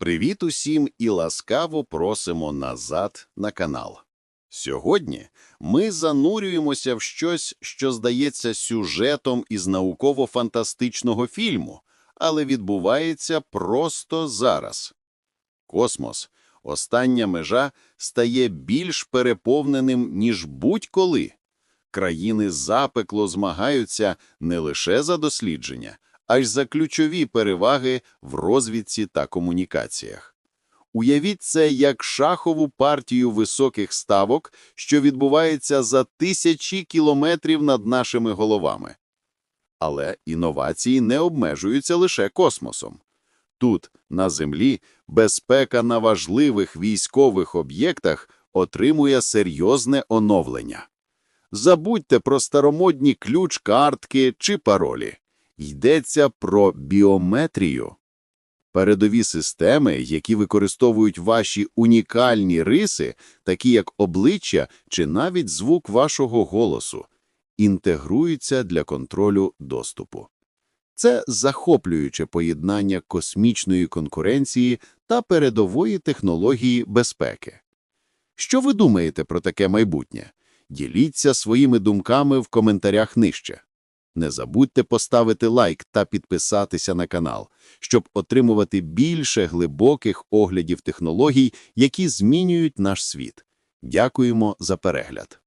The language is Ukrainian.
Привіт усім і ласкаво просимо назад на канал. Сьогодні ми занурюємося в щось, що здається сюжетом із науково-фантастичного фільму, але відбувається просто зараз. Космос, остання межа, стає більш переповненим, ніж будь-коли. Країни запекло змагаються не лише за дослідження, а й за ключові переваги в розвідці та комунікаціях. Уявіть це як шахову партію високих ставок, що відбувається за тисячі кілометрів над нашими головами. Але інновації не обмежуються лише космосом. Тут, на Землі, безпека на важливих військових об'єктах отримує серйозне оновлення. Забудьте про старомодні ключ-картки чи паролі. Йдеться про біометрію. Передові системи, які використовують ваші унікальні риси, такі як обличчя чи навіть звук вашого голосу, інтегруються для контролю доступу. Це захоплююче поєднання космічної конкуренції та передової технології безпеки. Що ви думаєте про таке майбутнє? Діліться своїми думками в коментарях нижче. Не забудьте поставити лайк та підписатися на канал, щоб отримувати більше глибоких оглядів технологій, які змінюють наш світ. Дякуємо за перегляд.